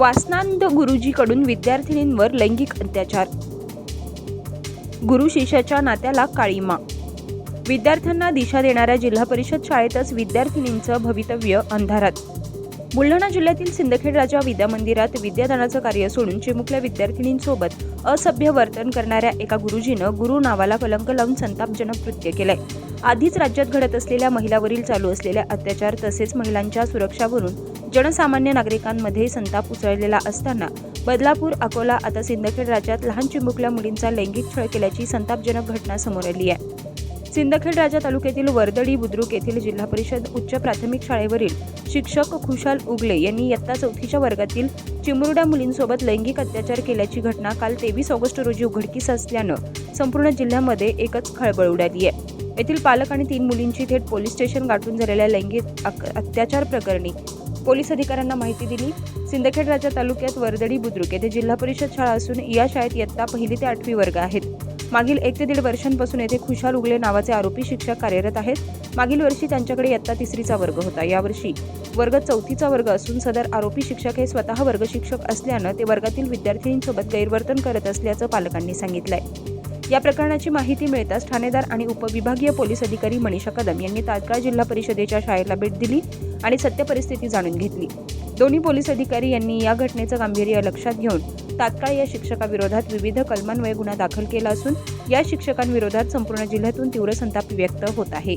वासनांद गुरुजीकडून विद्यार्थिनींवर लैंगिक अत्याचार. गुरु शिष्याच्या नात्याला काळीमा विद्यार्थ्यांना दिशा देणाऱ्या जिल्हा परिषद शाळेतच विद्यार्थिनींचं भवितव्य अंधारात. बुलढाणा जिल्ह्यातील सिंदखेड राजा विद्या मंदिरात विद्यादानाचं कार्य सोडून चिमुकल्या विद्यार्थिनींसोबत असभ्य वर्तन करणाऱ्या एका गुरुजीनं गुरु नावाला कलंक लावून संतापजनक कृत्य केलंय. आधीच राज्यात घडत असलेल्या महिलावरील चालू असलेल्या अत्याचार तसेच महिलांच्या सुरक्षावरून जनसामान्य नागरिकांमध्ये संताप उसळलेला असताना बदलापूर अकोला आता सिंदखेड राज्यात लहान चिमुकल्या मुलींचा लैंगिक छळ केल्याची संतापजनक घटना समोर आली आहे. सिंदखेड राजा तालुक्यातील वर्दडी बुद्रुक येथील जिल्हा परिषद उच्च प्राथमिक शाळेवरील शिक्षक खुशाल उगले यांनी इयत्ता चौथीच्या वर्गातील चिमुरड्या मुलींसोबत लैंगिक अत्याचार केल्याची घटना काल तेवीस ऑगस्ट रोजी उघडकीस असल्यानं संपूर्ण जिल्ह्यामध्ये एकच खळबळ उडाली आहे. येथील पालक आणि तीन मुलींची थेट पोलीस स्टेशन गाठून झालेल्या लैंगिक अत्याचार प्रकरणी पोलीस अधिकाऱ्यांना माहिती दिली. सिंदखेड राजा तालुक्यात वर्दडी बुद्रुक येथे जिल्हा परिषद शाळा असून या शाळेत इयत्ता पहिली ते आठवी वर्ग आहेत. मागील एक ते दीड वर्षांपासून येथे खुशाल उगले नावाचे आरोपी शिक्षक कार्यरत आहेत. मागील वर्षी त्यांच्याकडे इयत्ता तिसरीचा वर्ग होता. यावर्षी वर्ग चौथीचा वर्ग असून सदर आरोपी शिक्षक हे स्वतः वर्ग शिक्षक असल्यानं ते वर्गातील विद्यार्थिनींसोबत गैरवर्तन करत असल्याचं पालकांनी सांगितलंय. या प्रकरणाची माहिती मिळताच ठाणेदार आणि उपविभागीय पोलीस अधिकारी मनीषा कदम यांनी तात्काळ जिल्हा परिषदेच्या शाळेला भेट दिली आणि सत्य परिस्थिती जाणून घेतली. दोन्ही पोलीस अधिकारी यांनी या घटनेचं गांभीर्य लक्षात घेऊन तात्काळ या शिक्षकाविरोधात विविध कलमान्वये गुन्हा दाखल केला असून या शिक्षकांविरोधात संपूर्ण जिल्ह्यातून तीव्र संताप व्यक्त होत आहे.